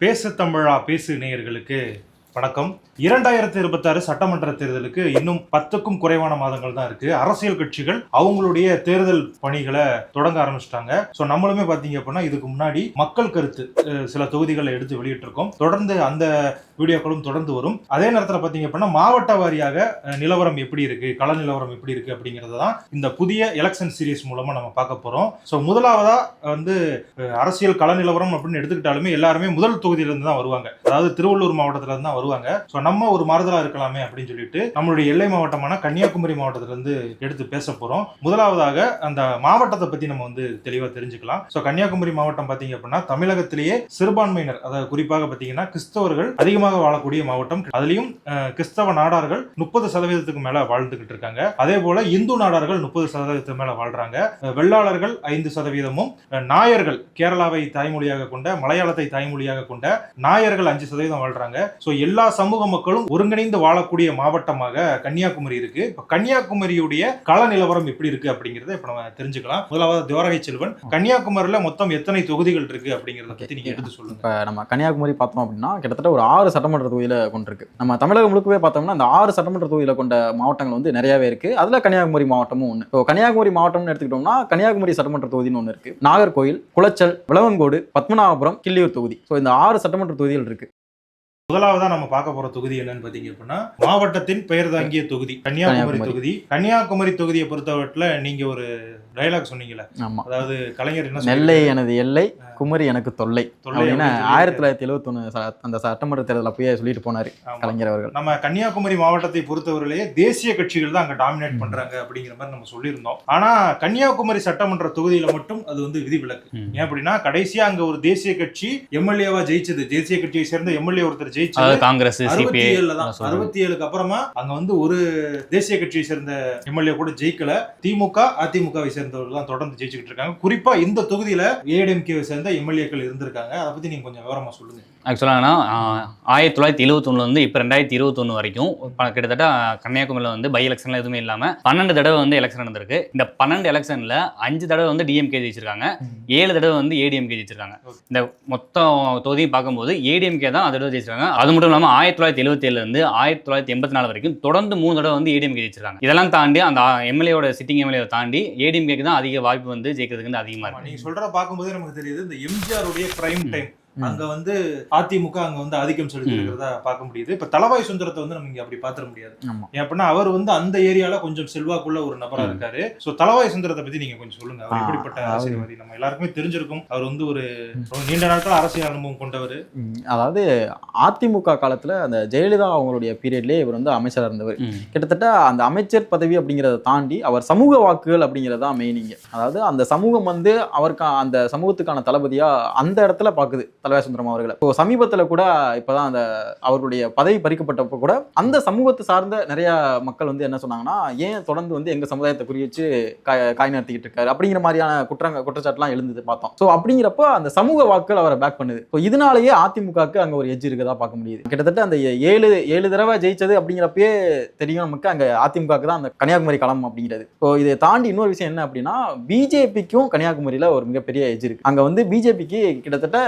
பேச தமிழா பேசு நேயர்களுக்கு வணக்கம். இரண்டாயிரத்தி இருபத்தாறு சட்டமன்ற தேர்தலுக்கு இன்னும் பத்துக்கும் குறைவான மாதங்கள் தான் இருக்கு. அரசியல் கட்சிகள் அவங்களுடைய தேர்தல் பணிகளை தொடங்க ஆரம்பிச்சிட்டாங்க. ஸோ நம்மளுமே பார்த்தீங்க அப்படின்னா இதுக்கு முன்னாடி மக்கள் கருத்து சில தொகுதிகளை எடுத்து வெளியிட்டிருக்கோம். தொடர்ந்து அந்த வீடியோக்களும் தொடர்ந்து வரும். அதே நேரத்தில் பார்த்தீங்க அப்படின்னா மாவட்ட வாரியாக நிலவரம் எப்படி இருக்கு? கள நிலவரம் எப்படி இருக்கு அப்படிங்கிறது தான் இந்த புதிய எலெக்ஷன் சீரீஸ் மூலமா நம்ம பார்க்க போறோம். ஸோ முதலாவதா வந்து அரசியல் கள நிலவரம் அப்படின்னு எடுத்துக்கிட்டாலுமே எல்லாருமே முதல் தொகுதியிலிருந்து தான் வருவாங்க. அதாவது திருவள்ளூர் மாவட்டத்துல இருந்து தான் வருவாங்க. ஸோ நம்ம ஒரு மாறுதலாக இருக்கலாமே அப்படின்னு சொல்லிட்டு நம்மளுடைய எல்லை மாவட்டமான கன்னியாகுமரி மாவட்டத்திலிருந்து எடுத்து பேச போகிறோம் முதலாவதாக அந்த மாவட்டத்தை பற்றி நம்ம வந்து தெளிவாக தெரிஞ்சுக்கலாம். ஸோ கன்னியாகுமரி மாவட்டம் பார்த்தீங்க அப்படின்னா தமிழகத்திலேயே சிறுபான்மையினர் அதாவது குறிப்பாக பார்த்தீங்கன்னா கிறிஸ்தவர்கள் அதிகமாக வாழக்கூடிய மாவட்டம். அதுலேயும் கிறிஸ்தவ நாடார்கள் முப்பது சதவீதத்துக்கு மேல வாழ்ந்துகிட்டு இருக்காங்க. அதே போல இந்து நாடார்கள் முப்பது சதவீதத்துக்கு மேல வாழ்றாங்க. வெள்ளாளர்கள் ஐந்து சதவீதமும் நாயர்கள் கேரளாவை தாய்மொழியாக கொண்ட மலையாளத்தை தாய்மொழியாக கொண்ட நாயர்கள் அஞ்சு சதவீதம் வாழ்றாங்க. ஸோ எல்லா சமூக மக்களும் ஒருங்கிணைந்து வாழக்கூடிய மாவட்டமாக கன்னியாகுமரி இருக்கு. இப்போ கன்னியாகுமரியுடைய கள நிலவரம் எப்படி இருக்கு அப்படிங்கறத இப்போ நம்ம தெரிஞ்சுக்கலாம். முதலாவது துவரகை செல்வன். கன்னியாகுமரியில மொத்தம் எத்தனை தொகுதிகள் இருக்கு அப்படிங்கறத பத்தி நீங்க எடுத்து சொல்லுங்க. இப்போ நம்ம கன்னியாகுமரி பார்த்தோம் அப்படின்னா கிட்டத்தட்ட ஒரு ஆறு சட்டமன்ற தொகுதியில கொண்டிருக்கு. நம்ம தமிழகம் முழுக்கவே பார்த்தோம்னா அந்த ஆறு சட்டமன்ற தொகுதியில கொண்ட மாவட்டங்கள் வந்து நிறையவே இருக்கு. அதுல கன்னியாகுமரி மாவட்டமும் ஒன்று இப்போ கன்னியாகுமரி மாவட்டம்னு எடுத்துக்கிட்டோம்னா கன்னியாகுமரி சட்டமன்ற தொகுதின்னு ஒன்று இருக்கு. நாகர்கோயில் குளச்சல் விளவங்கோடு பத்மநாபபுரம் கிள்ளியூர் தொகுதி. ஸோ இந்த ஆறு சட்டமன்ற தொகுதிகள் இருக்கு. முதலாவதா நம்ம பார்க்க போற தொகுதி என்னன்னு பாத்தீங்க அப்படின்னா மாவட்டத்தின் பெயர் தாங்கிய தொகுதி கன்னியாகுமரி. தொகுதி. கன்னியாகுமரி தொகுதியை பொறுத்தவரையில நீங்க ஒரு டயலாக் சொன்னீங்கல்ல. அதாவது கலைஞர் என்ன நெல்லை? எனது எல்லை குமரி எனக்கு தொல்லை தொல்லை அப்படின்னு அப்படின்னு சொல்லி- ஆயிரத்தி தொள்ளாயிரத்தி எழுபத்தொன்னு அந்த சட்டமன்ற தேர்தல் அப்பயே சொல்லிட்டு போனாரு. கலைஞர் அவர்கள். நம்ம கன்னியாகுமரி மாவட்டத்தை பொறுத்தவரையிலேயே தேசிய கட்சிகள் தான் அங்க டாமினேட் பண்றாங்க அப்படிங்கிற மாதிரி நம்ம சொல்லியிருந்தோம். ஆனா கன்னியாகுமரி சட்டமன்ற தொகுதியில மட்டும் அது வந்து விதிவிலக்கு. ஏன் அப்படின்னா கடைசியா அங்க ஒரு தேசிய கட்சி எம்எல்ஏவா ஜெயிச்சது. தேசிய கட்சியை சேர்ந்த எம்எல்ஏ ஒருத்தர் அதாவது காங்கிரஸ் அறுபத்தி சிபிஐ அறுபத்தி ஏழுக்கு அப்புறமா அங்க வந்து ஒரு தேசிய கட்சியை சேர்ந்த எம்எல்ஏ கூட ஜெயிக்கல. திமுக அதிமுகவை சேர்ந்தவர்கள் தான் தொடர்ந்து ஜெயிச்சுக்கிட்டு இருக்காங்க. குறிப்பா இந்த தொகுதியில ஏடிஎம்கேவை சேர்ந்த எம்எல்ஏக்கள் இருந்திருக்காங்க. அதை பத்தி நீங்க கொஞ்சம் விவரமா சொல்லுங்க. ஆக்சுவலாகனா ஆயிரத்தி தொள்ளாயிரத்தி எழுபத்தொன்னுலேருந்து இப்போ ரெண்டாயிரத்தி இருபத்தொன்று வரைக்கும் கிட்டத்தட்ட கன்னியாகுமரியில் வந்து பை எலெக்ஷன்ல எதுவுமே இல்லாமல் பன்னெண்டு தடவை வந்து எலெக்ஷன் நடந்திருக்கு. இந்த பன்னெண்டு எலெக்ஷனில் அஞ்சு தடவை வந்து டிஎம்கே ஜெயிச்சிருக்காங்க. ஏழு தடவை வந்து ஏடிஎம்கே ஜெயிச்சிருக்காங்க. இந்த மொத்தம் தொகுதியும் பார்க்கும்போது ஏடிஎம்கே தான் அதோட ஜெயிச்சிருக்காங்க. அது மட்டும் இல்லாமல் ஆயிரத்தி தொள்ளாயிரத்தி எழுபத்தேழுலேருந்து ஆயிரத்தி தொள்ளாயிரத்தி எண்பத்தி நாலு வரைக்கும் தொடர்ந்து மூணு தடவை வந்து ஏடிஎம்கே ஜெயிச்சிருக்காங்க. இதெல்லாம் தாண்டி அந்த எம்எல்ஏவோட சிட்டிங் எம்எல்ஏவை தாண்டி ஏடிஎம்கேக்கு தான் அதிக வாய்ப்பு வந்து ஜெயிக்கிறதுக்கு வந்து அதிகமாக ஆமா, இருக்கு. நீங்க சொல்றத பார்க்கும்போதே நமக்கு தெரியுது இந்த எம்ஜிஆர் உடைய பிரைம் டைம். அங்க வந்து அதிமுக அங்க வந்து ஆதிக்கம் செலுத்தி இருக்கிறதா பார்க்க முடியுது. இப்ப தலவாய் சுந்தரத்தை வந்து நம்ம இங்க அப்படி பாத்திர முடியாது. ஏன் அப்படின்னா அவர் வந்து அந்த ஏரியால கொஞ்சம் செல்வாக்குள்ள ஒரு நபரா. இருக்காரு. சோ தலவாய் சுந்தரத்தை பத்தி நீங்க கொஞ்சம் சொல்லுங்க. அவர் எப்படிப்பட்ட அரசியல்வாதி நம்ம எல்லாருக்குமே தெரிஞ்சிருக்கும். அவர் வந்து ஒரு நீண்ட நாட்கள் அரசியல் அனுபவம் கொண்டவர். அதாவது அதிமுக காலத்துல அந்த ஜெயலலிதா அவங்களுடைய பீரியட்லயே இவர் வந்து அமைச்சராக இருந்தவர். கிட்டத்தட்ட அந்த அமைச்சர் பதவி அப்படிங்கிறத தாண்டி அவர் சமூக வாக்குகள் அப்படிங்கிறது மெயினிங்க அதாவது அந்த சமூகம் வந்து அவருக்கு அந்த சமூகத்துக்கான தளபதியா அந்த இடத்துல பாக்குது. தலைவர் சுந்தரம் அவர்களை. இப்போ சமீபத்தில் கூட இப்போதான் அந்த அவர்களுடைய பதவி பறிக்கப்பட்டப்போ கூட அந்த சமூகத்தை சார்ந்த நிறைய மக்கள் வந்து என்ன சொன்னாங்கன்னா ஏன் தொடர்ந்து வந்து எங்க சமுதாயத்தை குறி வச்சு காய் காய் நடத்திக்கிட்டு இருக்காரு? அப்படிங்கிற மாதிரியான குற்றங்க குற்றச்சாட்டுலாம் எழுந்தது பார்த்தோம். ஸோ அப்படிங்கிறப்ப அந்த சமூக வாக்குகள் அவரை பேக் பண்ணுது. ஸோ இதனாலேயே அதிமுகவுக்கு அங்கே ஒரு எஜ்ஜு இருக்கதா பார்க்க முடியுது. கிட்டத்தட்ட அந்த ஏழு ஏழு தடவை ஜெயிச்சது அப்படிங்கிறப்பயே தெரியும் நமக்கு அங்கே அதிமுகவுக்கு தான் அந்த கன்னியாகுமரி களம் அப்படிங்கிறது. இப்போ இதை தாண்டி இன்னொரு விஷயம் என்ன அப்படின்னா பிஜேபிக்கும் கன்னியாகுமரியில் ஒரு மிகப்பெரிய எஜ் இருக்கு. அங்கே வந்து பிஜேபிக்கு கிட்டத்தட்ட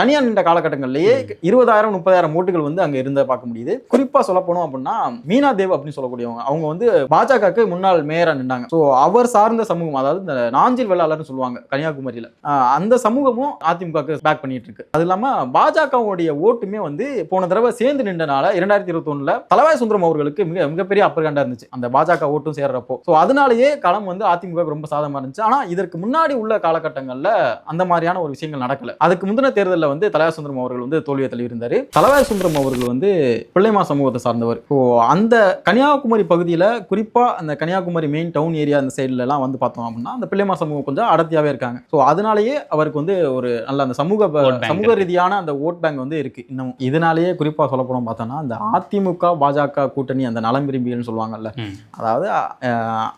தனியா நின்ற காலகட்டங்கள்லயே இருபதாயிரம் முப்பதாயிரம் ஓட்டுகள் வந்து அங்க இருந்த பார்க்க முடியுது. குறிப்பா சொல்ல போனோம் அப்படின்னா மீனா தேவ் அப்படின்னு சொல்லக்கூடியவங்க அவங்க வந்து பாஜகவுக்கு முன்னாள் மேயரா நின்றாங்க ஸோ அவர் சார்ந்த சமூகம் அதாவது இந்த நாஞ்சில் வெள்ளாளர்னு சொல்லுவாங்க கன்னியாகுமரியில. அந்த சமூகமும் அதிமுகவுக்கு பேக் பண்ணிட்டு இருக்கு. அது இல்லாம பாஜகவுடைய ஓட்டுமே வந்து போன தடவை சேர்ந்து நின்றனால இரண்டாயிரத்தி இருபத்தி ஒண்ணுல தலவாய் சுந்தரம் அவர்களுக்கு மிக மிகப்பெரிய அப்பர் கண்டா இருந்துச்சு அந்த பாஜக ஓட்டும் சேர்றப்போ. ஸோ அதனாலேயே களம் வந்து அதிமுக ரொம்ப சாதகமா இருந்துச்சு. ஆனா இதற்கு முன்னாடி உள்ள காலகட்டங்கள்ல அந்த மாதிரியான ஒரு விஷயங்கள் நடக்கல. அதுக்கு முந்தின தேர்தலில் வந்து தலவாய் சுந்தரம் அவர்கள் வந்து தோல்வியை தழுவிருந்தாரு தலவாய் சுந்தரம் அவர்கள் வந்து பிள்ளைமா சமூகத்தை சார்ந்தவர். ஸோ அந்த கன்னியாகுமரி பகுதியில குறிப்பா அந்த கன்னியாகுமரி மெயின் டவுன் ஏரியா அந்த சைடுல எல்லாம் வந்து பார்த்தோம் அப்படின்னா அந்த பிள்ளைமா சமூகம் கொஞ்சம் அடர்த்தியாவே இருக்காங்க. ஸோ அதனாலேயே அவருக்கு வந்து ஒரு நல்ல அந்த சமூக சமூக. ரீதியான அந்த ஓட் பேங்க் வந்து இருக்கு. இன்னும் இதனாலேயே குறிப்பா சொல்ல போனோம் பார்த்தோம்னா அந்த அதிமுக பாஜக கூட்டணி அந்த நலம் விரும்பிகள்னு சொல்லுவாங்கல்ல. அதாவது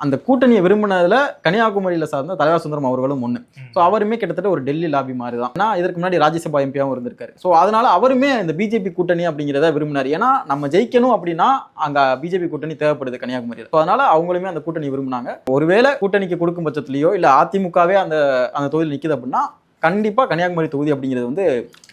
அந்த கூட்டணியை விரும்பினதுல கன்னியாகுமரியில சார்ந்த தலைவர் சுந்தரம் அவர்களும் ஒண்ணு. ஸோ அவருமே கிட்டத்தட்ட ஒரு டெல்லி லாபி மாதிரி தான். ஏன்னா இதற்கு முன்னாடி ராஜ்யசபா எம்பியாவும் இருந்திருக்காரு. ஸோ அதனால அவருமே இந்த பிஜேபி கூட்டணி அப்படிங்கிறத விரும்பினார். ஏன்னா நம்ம ஜெயிக்கணும் அப்படின்னா அங்க பிஜேபி கூட்டணி தேவைப்படுது கன்னியாகுமரியில். ஸோ அதனால அவங்களுமே அந்த கூட்டணி விரும்பினாங்க. ஒருவேளை கூட்டணிக்கு கொடுக்கும் பட்சத்துலயோ இல்ல அதிமுகவே அந்த அந்த தொகுதியில் நிக்குது அப்படின்னா கண்டிப்பா கன்னியாகுமரி தொகுதி அப்படிங்கிறது வந்து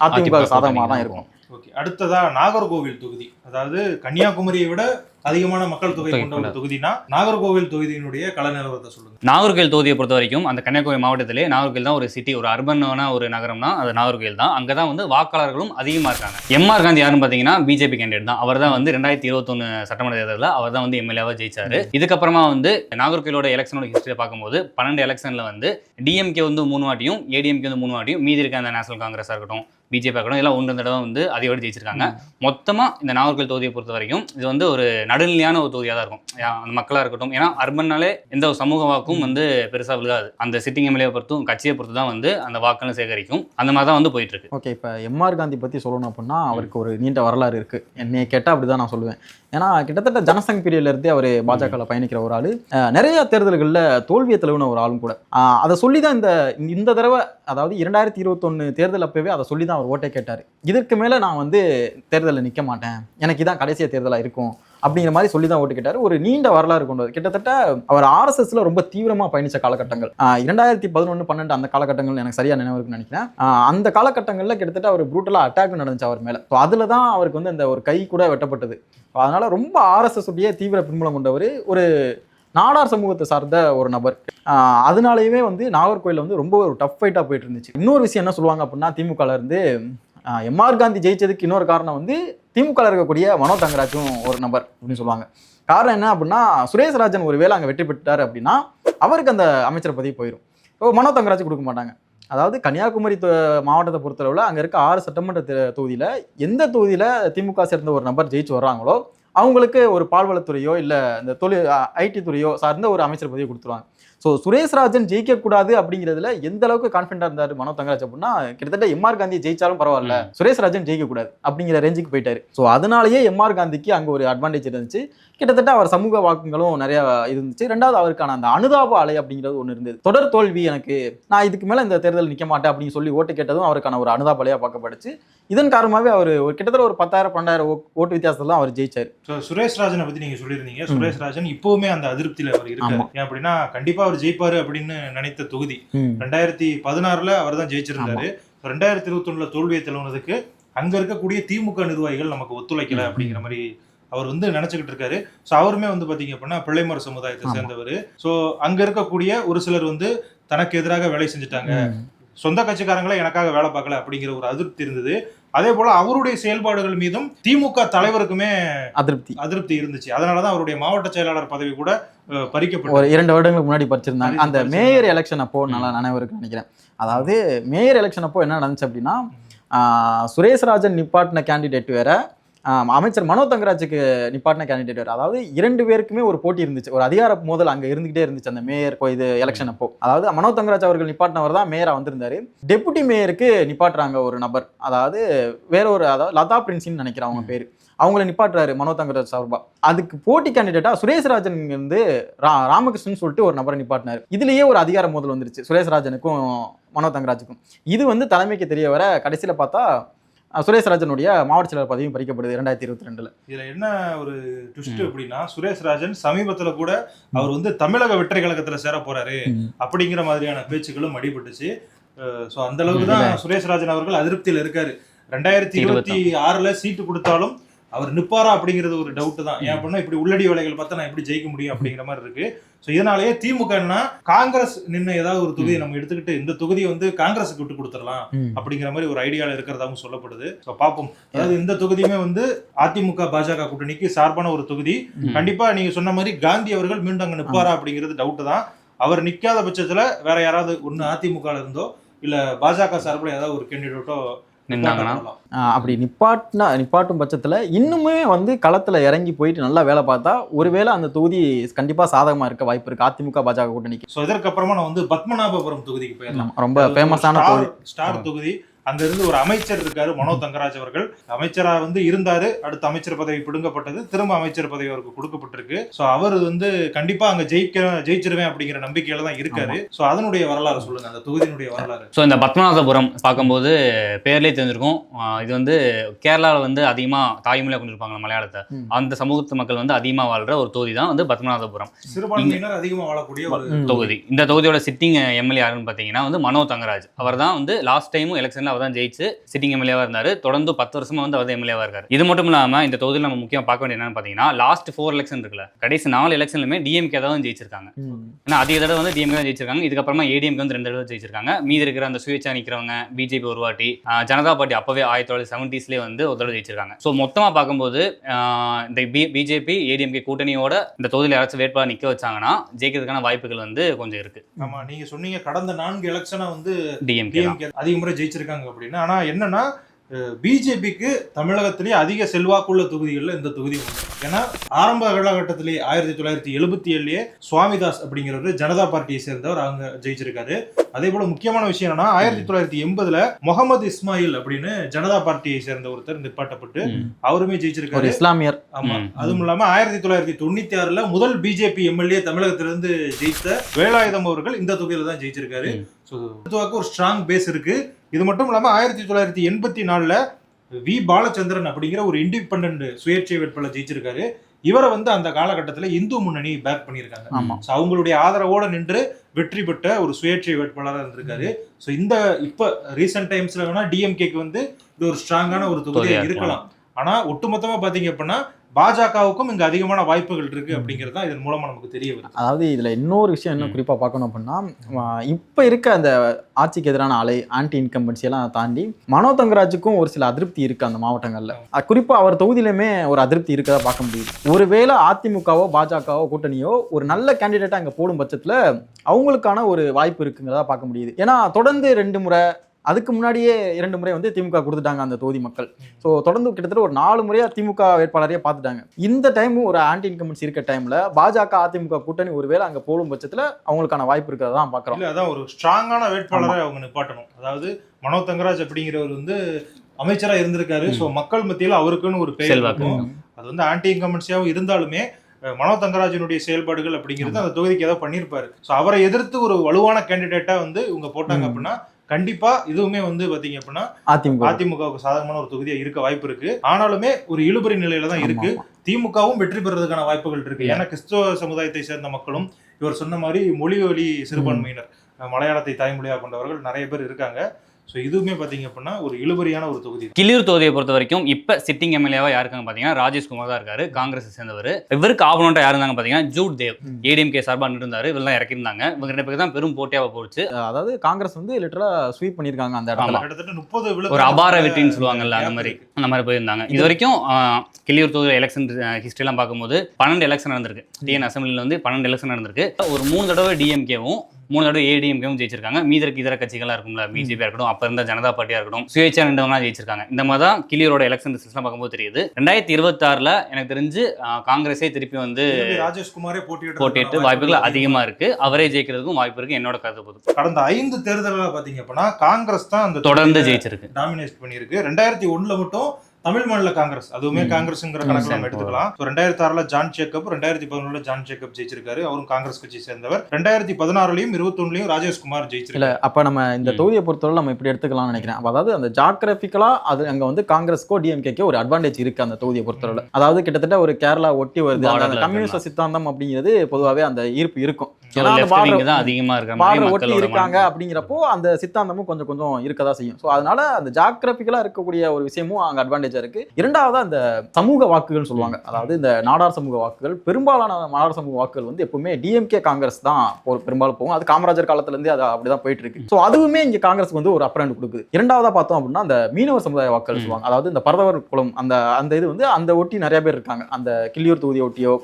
அதிமுக சாதகமாக தான் இருக்கும். ஓகே அடுத்ததா நாகர்கோவில் தொகுதி. அதாவது கன்னியாகுமரியை விட அதிகமான மக்கள் தொகை கொண்ட ஒரு. தொகுதினா நாகர்கோவில் தொகுதியினுடைய கள நிலவரத்தை சொல்லுங்க. நாகர்கோவில் தொகுதியை பொறுத்த வரைக்கும் அந்த கன்னியாகுமரி மாவட்டத்திலே நாகர்கோவில் தான் ஒரு சிட்டி ஒரு அர்பனான ஒரு நகரம்னா அது நாகர்கோவில் தான். அங்கே தான் வந்து வாக்காளர்களும் அதிகமாக இருக்காங்க. எம்ஆர் காந்தி யாருன்னு பார்த்தீங்கன்னா பிஜேபி கேண்டிடேட் தான். அவர் தான் வந்து ரெண்டாயிரத்தி இருபத்தொன்னு சட்டமன்ற தேர்தலில் அவர் தான் வந்து எம்எல்ஏவாக ஜெயிச்சாரு. இதுக்கப்புறமா வந்து நாகர்கோவிலோட எலெக்ஷனோட ஹிஸ்டரியை பார்க்கும்போது பன்னெண்டு எலெக்ஷனில் வந்து டிஎம்கே வந்து மூணு வாட்டியும் ஏடிஎம்கே வந்து மூணு வாட்டியும் மீதி இருக்க அந்த நேஷனல் காங்கிரஸாக இருக்கட்டும் பிஜேபி இருக்கட்டும் எல்லாம் ஒன்று தடவை வந்து அதிகோடு ஜெயிச்சிருக்காங்க. மொத்தமாக இந்த நாகர்கோவில் தொகுதியை பொறுத்த வரைக்கும் இது வந்து ஒரு நடுநிலையான ஒரு தொகுதியாக தான் இருக்கும். அந்த மக்களாக இருக்கட்டும். ஏன்னா அர்பன்னாலே எந்த ஒரு சமூக வாக்கும் வந்து பெருசாக விழுகாது. அந்த சிட்டிங் எம்எல்ஏ பொறுத்தும் கட்சியை பொறுத்து தான் வந்து அந்த வாக்குன்னு சேகரிக்கும். அந்த மாதிரி தான் வந்து போயிட்டு இருக்கு ஓகே இப்போ எம்ஆர் காந்தி பற்றி சொல்லணும் அப்படின்னா அவருக்கு ஒரு நீண்ட வரலாறு இருக்குது என்னைய கேட்டால் அப்படி தான் நான் சொல்லுவேன். ஏன்னா கிட்டத்தட்ட ஜனசங் பீரியட்ல அவர் பாஜகவில் பயணிக்கிற ஒரு ஆள். நிறைய தேர்தல்களில் தோல்வியை தழுவின ஒரு ஆளும் கூட. அதை சொல்லி தான் இந்த இந்த தடவை அதாவது இரண்டாயிரத்தி இருபத்தொன்று தேர்தல் அப்பவே அதை சொல்லி தான் அவர் ஓட்டை கேட்டார். இதற்கு மேலே நான் வந்து தேர்தலில் நிற்க மாட்டேன். எனக்கு இதான் கடைசிய தேர்தலாக இருக்கும். அப்படிங்கிற மாதிரி சொல்லி தான் ஓட்டு கேட்டார் ஒரு நீண்ட வரலாறு கொண்டது கிட்டத்தட்ட அவர் ஆர்எஸ்எஸ்ல ரொம்ப தீவிரமாக பயணிச்ச காலகட்டங்கள். இரண்டாயிரத்தி பதினொன்று பன்னெண்டு அந்த காலகட்டங்கள் எனக்கு சரியா நினைவு இருக்குன்னு நினைக்கிறேன். அந்த காலகட்டங்களில் கிட்டத்தட்ட அவர் ப்ரூட்டலாக அட்டாக் நடந்துச்சு அவர் மேலே. ஸோ அதில் தான் அவருக்கு வந்து அந்த ஒரு கை கூட வெட்டப்பட்டது. அதனால ரொம்ப ஆர்எஸ்எஸ் உடைய தீவிர பின்புலம் கொண்டவர் ஒரு நாடார் சமூகத்தை சார்ந்த ஒரு நபர். ஆஹ் அதனாலேயே வந்து நாகர்கோயிலில் வந்து ரொம்ப ஒரு டஃப் ஃபைட்டாக போயிட்டு இருந்துச்சு. இன்னொரு விஷயம் என்ன சொல்லுவாங்க அப்படின்னா திமுகலேருந்து எம்ஆர் காந்தி ஜெயிச்சதுக்கு இன்னொரு காரணம் வந்து திமுகவில் இருக்கக்கூடிய மனோ தங்கராஜும் ஒரு நபர் அப்படின்னு சொல்லுவாங்க. காரணம் என்ன அப்படின்னா சுரேஷ்ராஜன் ஒரு வேளை அங்கே வெற்றி பெற்றார் அப்படின்னா அவருக்கு அந்த அமைச்சர் பதவி போயிடும் இப்போ மனோ தங்கராஜ் கொடுக்க மாட்டாங்க. அதாவது கன்னியாகுமரி தொ- மாவட்டத்தை பொறுத்தளவில் அங்கே இருக்க ஆறு சட்டமன்ற தொகுதியில் எந்த தொகுதியில் திமுக சேர்ந்த ஒரு நபர் ஜெயிச்சு வர்றாங்களோ அவங்களுக்கு ஒரு பால்வளத்துறையோ இல்லை இந்த தொழில் ஐடி துறையோ சார்ந்த ஒரு அமைச்சர் பதவி கொடுத்துருவாங்க. ஸோ சுரேஷ் ராஜன் ஜெயிக்கக்கூடாது அப்படிங்கிறதுல எந்த அளவுக்கு கான்ஃபிடண்டாக இருந்தார் மனோ தங்கராஜ் அப்படின்னா கிட்டத்தட்ட எம்ஆர் காந்தி ஜெயிச்சாலும் பரவாயில்ல. சுரேஷ் ராஜன் ஜெயிக்கக்கூடாது அப்படிங்கிற ரேஞ்சுக்கு போயிட்டாரு. ஸோ அதனாலேயே எம்ஆர் காந்திக்கு அங்கே ஒரு அட்வான்டேஜ் இருந்துச்சு. கிட்டத்தட்ட அவர் சமூக வாக்குகளும் நிறைய இருந்துச்சு. ரெண்டாவது அவருக்கான அந்த அனுதாப அலை அப்படிங்கிறது ஒன்று இருந்தது. தொடர் தோல்வி எனக்கு நான் இதுக்கு மேலே இந்த தேர்தல் நிற்க மாட்டேன் அப்படின்னு சொல்லி ஓட்டு கேட்டதும் அவருக்கான ஒரு அனுதாப அலையாக பார்க்கப்படுச்சு இதன் காரணமாகவே அவர் ஒரு கிட்டத்தட்ட ஒரு பத்தாயிரம் பன்னெண்டாயிரம் ஓட்டு வித்தியாசத்தில் அவர் ஜெயிச்சார். ஸோ சுரேஷ் ராஜனை பத்தி நீங்க சொல்லியிருந்தீங்க. சுரேஷ் ராஜன் இப்பவுமே அந்த அதிருப்தியில அவர் இருக்காரு. ஆமா. ஏன் அப்படின்னா கண்டிப்பா அவர் ஜெயிப்பாரு அப்படின்னு நினைத்த தொகுதி. ரெண்டாயிரத்தி பதினாறுல அவர் தான் ஜெயிச்சிருந்தாரு. ரெண்டாயிரத்தி இருபத்தி தோல்வியை தழுவுனதுக்கு அங்க இருக்கக்கூடிய திமுக நிர்வாகிகள் நமக்கு ஒத்துழைக்கல. அப்படிங்கிற மாதிரி அவர் வந்து நினைச்சுக்கிட்டு இருக்காரு. ஸோ அவருமே வந்து பாத்தீங்க அப்படின்னா பிள்ளைமர சமுதாயத்தை. சேர்ந்தவர். ஸோ அங்க இருக்கக்கூடிய ஒரு சிலர் வந்து தனக்கு எதிராக வேலை செஞ்சுட்டாங்க. சொந்த கட்சிக்காரங்களே எனக்காக வேலை பார்க்கல அப்படிங்கிற ஒரு அதிருப்தி இருந்தது. அதே போல அவருடைய செயல்பாடுகள் மீதும் திமுக தலைவருக்குமே அதிருப்தி. அதிருப்தி இருந்துச்சு. அதனாலதான் அவருடைய மாவட்ட செயலாளர் பதவி கூட அஹ், ஒரு இரண்டு வருடங்களுக்கு முன்னாடி படிச்சிருந்தாங்க பரிசு அந்த மேயர் எலெக்ஷன் அப்போ நல்லா நினைவு இருக்குன்னு நினைக்கிறேன். அதாவது மேயர் எலெக்ஷன் அப்போ என்ன நடந்துச்சு அப்படின்னா சுரேஷ் ராஜன் நிப்பாட்டின கேண்டிடேட் வேற அமைச்சர் மனோ தங்கராஜுக்கு நிப்பாட்டின கேண்டிடேட் அதாவது இரண்டு பேருக்குமே ஒரு போட்டி இருந்துச்சு. ஒரு அதிகார மோதல் அங்க இருந்துகிட்டே இருந்துச்சு அந்த மேயர் இது எலெக்ஷன் அப்போ. அதாவது மனோ தங்கராஜ் அவர்கள் நிப்பாட்டினவர் தான் மேயரா வந்திருந்தாரு. டெபுட்டி மேயருக்கு நிப்பாட்டுறாங்க ஒரு நபர். அதாவது வேற ஒரு அதாவது லதா பிரின்சின்னு நினைக்கிறேன் அவங்க பேரு. அவங்கள நிப்பாட்டுறாரு மனோ தங்கராஜ் சார்பா. அதுக்கு போட்டி கேண்டிடேட்டா சுரேஷ் ராஜன் வந்து ரா- ராமகிருஷ்ணன் சொல்லிட்டு ஒரு நபரை நிப்பாட்டினாரு. இதுலயே ஒரு அதிகார மோதல் வந்துருச்சு. சுரேஷ் ராஜனுக்கும் மனோ தங்கராஜுக்கும். இது வந்து தலைமைக்கு தெரிய வர கடைசியில பார்த்தா அஹ், சுரேஷ் ராஜனுடைய மாவட்ட செயலர் பதவியும் பறிக்கப்படுது இரண்டாயிரத்தி இருபத்தி ரெண்டுல. இதுல என்ன ஒரு ட்விஸ்ட் அப்படின்னா சுரேஷ் ராஜன் சமீபத்துல கூட அவர் வந்து தமிழக வெற்றி கழகத்துல சேர போறாரு அப்படிங்கிற மாதிரியான பேச்சுக்களும் அடிபட்டுச்சு. ஸோ அந்த அளவுக்கு தான் சுரேஷ் ராஜன் அவர்கள் அதிருப்தியில இருக்காரு. ரெண்டாயிரத்தி இருபத்தி ஆறுல சீட்டு கொடுத்தாலும் அவர் நிப்பாரா அப்படிங்கிறது ஒரு டவுட் தான். ஏன் அப்படின்னா இப்படி உள்ளடி வேலைகள் பார்த்தா நான் எப்படி ஜெயிக்க முடியும் அப்படிங்கிற மாதிரி இருக்கு. ஸோ இதனாலேயே திமுகன்னா காங்கிரஸ் நின்று ஏதாவது ஒரு தொகுதியை நம்ம எடுத்துக்கிட்டு இந்த தொகுதியை வந்து காங்கிரஸுக்கு விட்டு கொடுத்துடலாம் அப்படிங்கிற மாதிரி ஒரு ஐடியால இருக்கிறதாவும் சொல்லப்படுது. ஸோ பார்ப்போம். அதாவது இந்த தொகுதியுமே வந்து அதிமுக பாஜக கூட்டணிக்கு சார்பான ஒரு தொகுதி. கண்டிப்பா நீங்க சொன்ன மாதிரி காந்தி அவர்கள் மீண்டும் அங்க நிப்பாரா அப்படிங்கிறது டவுட் தான். அவர் நிக்காத பட்சத்துல வேற யாராவது ஒண்ணு அதிமுக ல இருந்தோ இல்ல பாஜக சார்பில் ஏதாவது ஒரு கேண்டிடேட்டோ நின்னாங்கன்னா? அப்படி நிப்பாட்டினா நிப்பாட்டும் பட்சத்துல இன்னுமே வந்து களத்துல இறங்கி போயிட்டு நல்லா வேலை பார்த்தா ஒருவேளை அந்த தொகுதி கண்டிப்பா சாதகமா இருக்க வாய்ப்பு இருக்கு. அதிமுக பாஜக கூட்டணிக்கு. ஸோ இதற்கப்புறமா நான் வந்து பத்மநாபபுரம் தொகுதிக்கு போயிடலாம். ரொம்ப ஃபேமஸான தொகுதி. ஸ்டார் தொகுதி. அங்க இருந்து ஒரு அமைச்சர் இருக்காரு மனோ தங்கராஜ் அவர்கள். அமைச்சரா வந்து இருந்தாரு. அடுத்த அமைச்சர் பதவி பிடுங்கப்பட்டது. திரும்ப அமைச்சர் பதவி அவருக்கு கொடுக்கப்பட்டிருக்கு. சோ அவர் வந்து கண்டிப்பா அங்க ஜெயிக்க ஜெயிச்சிருவேன் அப்படிங்கிற நம்பிக்கையில தான் இருக்காரு. சோ அதனுடைய வரலாறு சொல்லுங்க. அந்த தொகுதியினுடைய வரலாறு. ஸோ இந்த பத்மநாபபுரம் பார்க்கும்போது பேர்லேயே தெரிஞ்சிருக்கும். இது வந்து கேரளாவில் வந்து அதிகமாக தாய்மொழியாக கொண்டிருப்பாங்க மலையாளத்தை. அந்த சமூகத்து மக்கள் வந்து அதிகமாக வாழ்ற ஒரு தொகுதி தான் வந்து பத்மநாபபுரம் சிறுபான்மையினர் அதிகமா வாழக்கூடிய ஒரு. தொகுதி. இந்த தொகுதியோட சிட்டிங் எம்எல்ஏ யாருன்னு பார்த்தீங்கன்னா வந்து மனோ தங்கராஜ். அவர் தான் வந்து லாஸ்ட் டைமும் எலெக்ஷனில் அவர் தான் ஜெயிச்சு சிட்டிங் எம்எல்ஏவாக இருந்தார். தொடர்ந்து பத்து வருஷமா வந்து அவர் தான் எம்எல்ஏவாக இருக்காரு. இது மட்டும் இல்லாமல் இந்த தொகுதியில் நம்ம முக்கியம் பார்க்க வேண்டியது என்னன்னு பார்த்தீங்கன்னா லாஸ்ட் ஃபோர் எலெக்ஷன் இருக்குல்ல. கடைசி நாலு எலெக்ஷன்லுமே டிஎம்கே தான் ஜெயிச்சிருக்காங்க. ஏன்னா அதிக தடவை வந்து டிஎம்கே தான் ஜெயிச்சிருக்காங்க. இதுக்கப்புறமா ஏடிஎம்கே வந்து ரெண்டு தடவை ஜெயிச்சிருக்காங்க. மீதி இருக்கிற அந்த சுயேட்சா நிற்கிறவங்க பிஜேபி ஒரு வாட்டி ஜனதா பார்ட்டி அப்பவே ஆயிரத்தி தொள்ளாயிரத்தி செவன்டீஸ்லேயே வந்து ஒரு தடவை ஜெயிச்சிருக்காங்க. ஸோ மொத்தமாக பார்க்கும்போது இந்த பி பிஜேபி ஏடிஎம்கே கூட்டணியோட இந்த தொகுதியில் யாராச்சும் வேட்பாளர் நிற்க வச்சாங்கன்னா ஜெயிக்கிறதுக்கான வாய்ப்புகள் வந்து கொஞ்சம் இருக்கு. ஆமா நீங்க சொன்னீங்க கடந்த நான்கு எலெக்ஷனா வந்து டிஎம்கே அதிக முறை ஜெயிச்சிருக்காங்க. அப்படின்னு ஆனா என்னன்னா பிஜேபிக்கு தமிழகத்திலேயே அதிக செல்வாக்குள்ள தொகுதிகளில் இந்த தொகுதி ஏன்னா ஆரம்ப காலகட்டத்திலேயே ஆயிரத்தி தொள்ளாயிரத்தி எழுபத்தி ஏழுலயே சுவாமிதாஸ் அப்படிங்கிறவர் ஜனதா பார்ட்டியை சேர்ந்தவர் அவங்க ஜெயிச்சிருக்காரு. அதே போல முக்கியமான விஷயம் என்னன்னா ஆயிரத்தி தொள்ளாயிரத்தி எண்பதுல முகமது இஸ்மாயில் அப்படின்னு ஜனதா பார்ட்டியை சேர்ந்த ஒருத்தர் நிப்பாட்டப்பட்டு. அவருமே ஜெயிச்சிருக்காரு. இஸ்லாமியர். ஆமா. அதுவும் இல்லாம ஆயிரத்தி தொள்ளாயிரத்தி தொண்ணூத்தி ஆறுல முதல் பிஜேபி எம்எல்ஏ தமிழகத்திலிருந்து ஜெயித்த வேலாயுதம் அவர்கள் இந்த தொகுதியில தான் ஜெயிச்சிருக்காரு. ஒரு ஸ்ட்ராங் பேஸ் இருக்கு. இது மட்டும் இல்லாம ஆயிரத்தி தொள்ளாயிரத்தி எண்பத்தி நாலுல வி பாலச்சந்திரன் அப்படிங்கிற ஒரு இண்டிபெண்ட் சுயேட்சை வேட்பாளர் ஜெயிச்சிருக்காரு. இவரை வந்து அந்த காலகட்டத்துல இந்து முன்னணி பேக் பண்ணியிருக்காங்க. ஸோ அவங்களுடைய ஆதரவோட நின்று வெற்றி பெற்ற ஒரு சுயேட்சை வேட்பாளராக இருந்திருக்காரு. ஸோ இந்த இப்ப ரீசெண்ட் டைம்ஸ்ல வேணா டிஎம்கேக்கு வந்து இது ஒரு ஸ்ட்ராங்கான ஒரு தொகுதியா தொகுதியா இருக்கலாம். ஆனா ஒட்டுமொத்தமா பாத்தீங்க அப்படின்னா பாஜகவுக்கும் இங்க அதிகமான வாய்ப்புகள் இருக்கு அப்படிங்கிறது தான் இதன் மூலமா நமக்கு தெரிய வருது. அதாவது இதுல இன்னொரு விஷயம் என்ன ம். குறிப்பா பார்க்கணும் அப்படின்னா இப்ப இருக்க அந்த ஆட்சிக்கு எதிரான அலை ஆன்டி இன்கம்பன்சி எல்லாம் தாண்டி மனோ தங்கராஜுக்கும் ஒரு சில அதிருப்தி இருக்கு அந்த மாவட்டங்கள்ல. அஹ் குறிப்பா அவர் தொகுதியிலுமே ஒரு அதிருப்தி இருக்கதா பார்க்க முடியுது. ஒருவேளை அதிமுகவோ பாஜகவோ கூட்டணியோ ஒரு நல்ல கேண்டிடேட்டா அங்க போடும் பட்சத்துல அவங்களுக்கான ஒரு வாய்ப்பு இருக்குங்கிறதா பார்க்க முடியுது. ஏன்னா தொடர்ந்து ரெண்டு முறை அதுக்கு முன்னாடியே இரண்டு முறை வந்து திமுக கொடுத்துட்டாங்க அந்த தொகுதி மக்கள். ஸோ தொடர்ந்து கிட்டத்தட்ட ஒரு நாலு முறையா திமுக வேட்பாளரையே பார்த்துட்டாங்க. இந்த டைமும் ஒரு ஆன்டி இன்கம்பன்சி இருக்க டைம்ல பாஜக அதிமுக கூட்டணி ஒருவேளை அங்க போடும் பட்சத்துல அவங்களுக்கான வாய்ப்பு இருக்கிறதா தான் பாக்குறோம் இல்ல அதான் ஒரு ஸ்ட்ராங்கான வேட்பாளரை அவங்க நிப்பாட்டணும். அதாவது மனோ தங்கராஜ் அப்படிங்கிறவர் வந்து அமைச்சரா இருந்திருக்காரு. ஸோ மக்கள் மத்தியில அவருக்குன்னு ஒரு பெயர் அது வந்து ஆன்டி இன்கம்பன்சியாவும் இருந்தாலுமே மனோ தங்கராஜனுடைய செயல்பாடுகள் அப்படிங்கிறது அந்த தொகுதிக்கு ஏதோ பண்ணியிருப்பாரு. ஸோ அவரை எதிர்த்து ஒரு வலுவான கேண்டிடேட்டா வந்து இவங்க போட்டாங்க. அப்படின்னா கண்டிப்பா இதுவுமே வந்து பாத்தீங்க அப்படின்னா அதிமுக. அதிமுகவுக்கு சாதகமான ஒரு தொகுதியா இருக்க வாய்ப்பு இருக்கு. ஆனாலுமே ஒரு இழுபறி நிலையில தான் இருக்கு. திமுகவும் வெற்றி பெறதுக்கான வாய்ப்புகள் இருக்கு. ஏன்னா கிறிஸ்துவ சமுதாயத்தை சேர்ந்த மக்களும் இவர் சொன்ன மாதிரி மொழி வழி சிறுபான்மையினர் மலையாளத்தை தாய்மொழியாக கொண்டவர்கள் நிறைய பேர் இருக்காங்க. ஸோ இதுவுமே பார்த்தீங்க அப்படின்னா ஒரு இழுபறியான ஒரு தொகுதி. கிளியூர் தொகுதியை பொறுத்த வரைக்கும் இப்ப சிட்டிங் எம்எல்ஏவா யாருக்காங்க பாத்தீங்கன்னா ராஜேஷ்குமார் தான் இருக்காரு காங்கிரஸ் சேர்ந்தவர். இவருக்கு ஆபனோட்டா யார் இருந்தாங்க பாத்தீங்கன்னா ஜூட் தேவ். ஏடிஎம்கே சார்பா இருந்தாரு இவெல்லாம் இறக்கிருந்தாங்க இவங்க ரெண்டு பேருக்கு தான் பெரும் போட்டியாவ போச்சு. அதாவது காங்கிரஸ் வந்து லிட்டரலா ஸ்வீப் பண்ணிருக்காங்க அந்த இடத்துல. கிட்டத்தட்ட முப்பது ஒரு அபார வெற்றின்னு சொல்லுவாங்கல்ல அந்த மாதிரி. அந்த மாதிரி போயிருந்தாங்க. இது வரைக்கும் கிளியூர் தொகுதி எலெக்ஷன் ஹிஸ்டரிலாம் பார்க்கும்போது பன்னெண்டு எலெக்ஷன் நடந்திருக்கு. டிஎன் அசம்பிளியில் வந்து பன்னெண்டு எலெக்ஷன் நடந்திருக்கு. ஒரு மூணு தடவை டிஎம்கேவும் மூணு தடவை ஏடிஎம்கேவும் ஜெயிச்சிருக்காங்க. மீதி இருக்க இதர கட்சிகளாக இருக்கும்ல பிஜேபியா இருக்கட்டும் அப்ப இருந்த ஜனதா பார்ட்டியா இருக்கட்டும் சுயேட்சா ரெண்டவங்களாம் ஜெயிச்சிருக்காங்க. இந்த மாதிரி தான் கிளியூரோட எலெக்ஷன் ரிசல்ட்லாம் பார்க்கும்போது தெரியுது. ரெண்டாயிரத்தி இருபத்தாறுல எனக்கு தெரிஞ்சு காங்கிரஸே திருப்பி வந்து ராஜேஷ்குமாரே போட்டியிட்டு போட்டிட்டு வாய்ப்புகள் அதிகமா இருக்கு. அவரே ஜெயிக்கிறதுக்கும் வாய்ப்பு இருக்கு. என்னோட கருத்து போது கடந்த ஐந்து தேர்தல்களை பார்த்தீங்க அப்படின்னா காங்கிரஸ் தான் அந்த தொடர்ந்து ஜெயிச்சிருக்கு. டாமினேட் பண்ணியிருக்கு. ரெண்டாயிரத்தி ஒண்ணுல மட்டும் தமிழ் மாநில காங்கிரஸ். அதுவுமே. காங்கிரஸ்ங்கிற கணக்கு நம்ம. எடுத்துக்கலாம். ரெண்டாயிரத்தி ஆறுல ஜான் ஜேக்கப் ரெண்டாயிரத்தி பதினொன்றுல ஜான் ஜேக்கப் ஜெயிச்சிருக்காரு. அவரும் காங்கிரஸ் கட்சி சேர்ந்தவர். ரெண்டாயிரத்தி பதினாறுலயும் இருபத்தொன்னுலயும் ராஜேஷ்குமார் இல்ல ஜெயிச்சிருக்காரு. அப்ப நம்ம இந்த. தொகுதியை பொறுத்தவரை நம்ம இப்படி எடுத்துக்கலாம்னு நினைக்கிறேன். அதாவது அந்த ஜாகிரபிக்கலா அது அங்க வந்து காங்கிரஸ்க்கோ டிஎம்கேக்கோ ஒரு அட்வான்டேஜ் இருக்கு அந்த தொகுதியை பொறுத்தவரை அதாவது கிட்டத்தட்ட ஒரு கேரளா ஒட்டி வருது. கம்யூனிஸ்ட். சித்தாந்தம் அப்படிங்கிறது பொதுவாகவே அந்த ஈர்ப்பு இருக்கும். ஒட்டி இருக்காங்க. அப்படிங்கிறப்போ அந்த சித்தாந்தமும் கொஞ்சம் கொஞ்சம் இருக்கதா செய்யும். ஸோ அதனால அந்த ஜாகிரபிக்கலா இருக்கக்கூடிய ஒரு விஷயமும் அங்க அட்வான்டேஜா இருக்கு. இரண்டாவது அந்த சமூக வாக்குகள் சொல்லுவாங்க. அதாவது இந்த நாடார் சமூக வாக்குகள் பெரும்பாலான நாடார் சமூக வாக்குகள் வந்து எப்பவுமே டிஎம்கே காங்கிரஸ் தான் ஒரு பெரும்பாலும் போகும். அது காமராஜர் காலத்துல இருந்தே அது அப்படிதான் போயிட்டு இருக்கு ஸோ அதுவுமே இங்க காங்கிரஸ்க்கு வந்து ஒரு அப்ரண்ட் கொடுக்குது. இரண்டாவதா பார்த்தோம் அப்படின்னா அந்த மீனவர் சமுதாய வாக்குகள். சொல்லுவாங்க. அதாவது இந்த பரதவர் குளம் அந்த அந்த இது வந்து அந்த ஒட்டி நிறைய பேர் இருக்காங்க. அந்த கிள்ளியூர் தொகுதியை ஒட்டியோ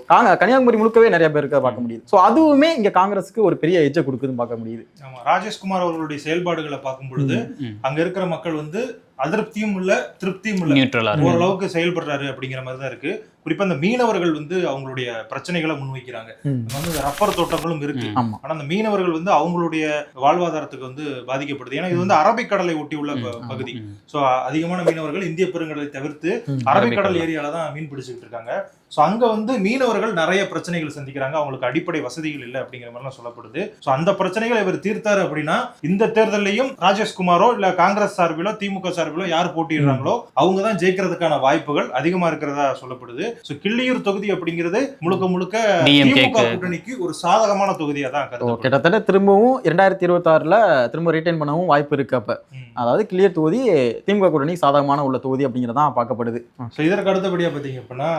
கன்னியாகுமரி முழுக்கவே நிறைய பேர் இருக்க பார்க்க முடியுது. ஸோ அதுவுமே இங்க காங்கிரஸுக்கு ஒரு பெரிய எஜ்ஜை கொடுக்குதுன்னு பார்க்க முடியுது. ஆமா ராஜேஷ்குமார் அவர்களுடைய செயல்பாடுகளை பார்க்கும் பொழுது. அங்க இருக்கிற மக்கள் வந்து அதிருப்தியும் இல்ல திருப்தியும் இல்ல. ஓரளவுக்கு செயல்படுறாரு அப்படிங்கிற மாதிரி தான் இருக்கு. குறிப்பா இந்த மீனவர்கள் வந்து அவங்களுடைய பிரச்சனைகளை முன்வைக்கிறாங்க. வந்து ரப்பர் தோட்டங்களும் இருக்கு. ஆனா அந்த மீனவர்கள் வந்து அவங்களுடைய வாழ்வாதாரத்துக்கு வந்து பாதிக்கப்படுது. ஏன்னா இது வந்து அரபிக்கடலை ஒட்டி உள்ள. பகுதி. சோ அதிகமான மீனவர்கள் இந்திய பெருங்கடலை தவிர்த்து. அரபிக்கடல் ஏரியால தான் மீன் பிடிச்சிட்டு இருக்காங்க. சோ அங்க வந்து மீனவர்கள் நிறைய பிரச்சனைகள் சந்திக்கிறாங்க. அவங்களுக்கு அடிப்படை வசதிகள் இல்லை அப்படிங்கிற மாதிரிலாம் சொல்லப்படுது. சோ அந்த பிரச்சனைகளை இவர் தீர்த்தாரு அப்படின்னா இந்த தேர்தலையும் ராஜேஷ்குமாரோ இல்ல காங்கிரஸ் சார்பிலோ திமுக சார்பிலோ யார் போட்டியிடுறாங்களோ அவங்க தான் ஜெயிக்கிறதுக்கான வாய்ப்புகள் அதிகமா இருக்கிறதா சொல்லப்படுது. சோ கிள்ளியூர் தொகுதி அப்படிங்கிறது முழுக்க முழுக்க திமுக க்கு. கூட்டணிக்கு ஒரு சாதகமான தொகுதியா தான் ஸோ கிட்டத்தட்ட திரும்பவும் இரண்டாயிரத்தி இருபத்தாறுல திரும்ப ரிட்டைன் பண்ணவும் வாய்ப்பு இருக்கு அப்ப. அதாவது கிளியர் தொகுதி திமுக கூட்டணி சாதகமான உள்ள தொகுதி அப்படிங்கிறதான் பார்க்கப்படுது. சோ இதற்கு அடுத்தபடியா பாத்தீங்க அப்படின்னா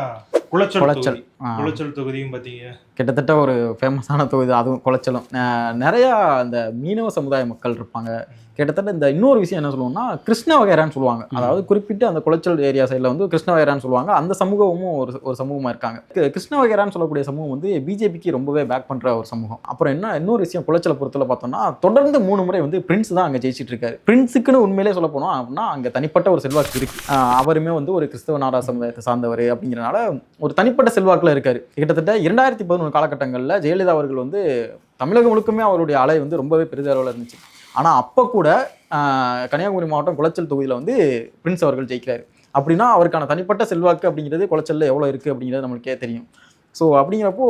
குளச்சல் குளச்சல். தொகுதியும் பாத்தீங்க கிட்டத்தட்ட ஒரு ஃபேமஸான தொகுதி அதுவும் குளச்சலும் அஹ் நிறையா இந்த மீனவ சமுதாய மக்கள் இருப்பாங்க. கிட்டத்தட்ட இந்த இன்னொரு விஷயம் என்ன சொல்லுவோம்னா கிருஷ்ண வகைரான்னு சொல்லுவாங்க. அதாவது குறிப்பிட்டு அந்த குளச்சல் ஏரியா சைடில் வந்து கிருஷ்ண வகைரான்னு சொல்லுவாங்க. அந்த சமூகமும் ஒரு ஒரு சமூகமாக இருக்காங்க. கிருஷ்ண வகைரான்னு சொல்லக்கூடிய சமூகம் வந்து பிஜேபிக்கு ரொம்பவே பேக் பண்ணுற ஒரு சமூகம். அப்புறம் என்ன இன்னொரு விஷயம் குளச்சலை பொறுத்தல பார்த்தோம்னா தொடர்ந்து மூணு முறை வந்து பிரின்ஸ் தான் அங்கே ஜெயிச்சிட்டு இருக்காரு. பிரின்ஸுக்குன்னு உண்மையிலே சொல்ல போனோம் அப்படின்னா அங்கே தனிப்பட்ட ஒரு செல்வாக்கு இருக்கு. அவருமே வந்து ஒரு கிறிஸ்தவ நாடா சமுதாயத்தை சார்ந்தவர் அப்படிங்கிறனால ஒரு தனிப்பட்ட செல்வாக்கில் இருக்காரு. கிட்டத்தட்ட இரண்டாயிரத்தி பதினொன்று காலகட்டங்களில் ஜெயலலிதா அவர்கள் வந்து தமிழகம் முழுக்குமே அவருடைய அலை வந்து ரொம்பவே பெரிதளவில் இருந்துச்சு. ஆனால் அப்போ கூட கன்னியாகுமரி மாவட்டம் குளச்சல் தொகுதியில் வந்து பிரின்ஸ் அவர்கள் ஜெயிக்கிறாரு. அப்படின்னா அவருக்கான தனிப்பட்ட செல்வாக்கு அப்படிங்கிறது குளச்சலில் எவ்வளோ இருக்குது அப்படிங்கிறது நம்மளுக்கே தெரியும். ஸோ அப்படிங்கிறப்போ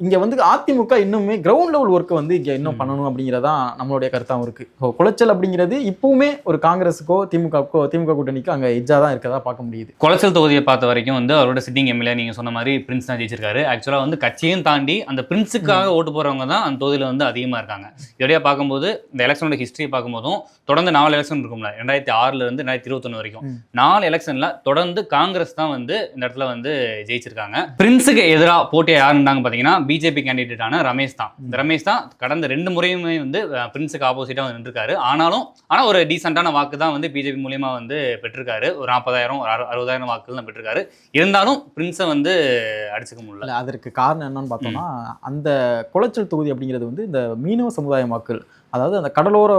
இங்கே வந்து அதிமுக இன்னுமே கிரவுண்ட் லெவல் ஒர்க்கை வந்து இங்கே இன்னும். பண்ணணும் அப்படிங்கிறதான் நம்மளுடைய கருத்தாகவும் இருக்குது ஸோ குளச்சல் அப்படிங்கிறது இப்போவுமே ஒரு காங்கிரஸுக்கோ திமுகவுக்கோ திமுக கூட்டணிக்கோ அங்கே எஜ்ஜாக தான் இருக்கதா பார்க்க முடியுது. குளச்சல் தொகுதியை பார்த்த வரைக்கும் வந்து அவரோட சிட்டிங் எம்எல்ஏ நீங்க சொன்ன மாதிரி பிரின்ஸ் தான் ஜெயிச்சிருக்காரு. ஆக்சுவலா வந்து கட்சியும் தாண்டி அந்த பிரின்ஸுக்காக ஓட்டு போறவங்க தான் அந்த தொகுதியில வந்து அதிகமா இருக்காங்க. இதோடய பார்க்கும்போது இந்த எலெக்ஷனோட ஹிஸ்டரி பார்க்கும்போதும் தொடர்ந்து நாலு எலெக்ஷன் இருக்கும்ல. ரெண்டாயிரத்தி ஆறுல இருந்து ரெண்டாயிரத்தி இருபத்தொன்னு வரைக்கும். நாலு எலெக்ஷன்ல தொடர்ந்து காங்கிரஸ் தான் வந்து இந்த இடத்துல வந்து ஜெயிச்சிருக்காங்க. பிரின்ஸுக்கு எதிராக போட்டியா யாருன்னாங்க பாத்தீங்கன்னா பிஜேபி கேண்டிடேட்டான ரமேஷ் தான். இந்த ரமேஷ் தான் கடந்த ரெண்டு முறையுமே வந்து பிரின்ஸுக்கு ஆப்போசிட்டா வந்து நின்றுருக்காரு. ஆனாலும் ஆனா ஒரு டீசென்டான வாக்கு தான் வந்து பிஜேபி மூலியமா வந்து பெற்றிருக்காரு. ஒரு நாற்பதாயிரம் ஒரு அறு- அறுபதாயிரம் வாக்குகள் தான் பெற்றிருக்காரு. இருந்தாலும் பிரின்ஸை வந்து அடிச்சுக்க முடியல. அதற்கு காரணம் என்னன்னு பார்த்தோம்னா அந்த குளச்சல் தொகுதி அப்படிங்கிறது வந்து இந்த மீனவ சமுதாய மக்கள் அதாவது அந்த கடலோர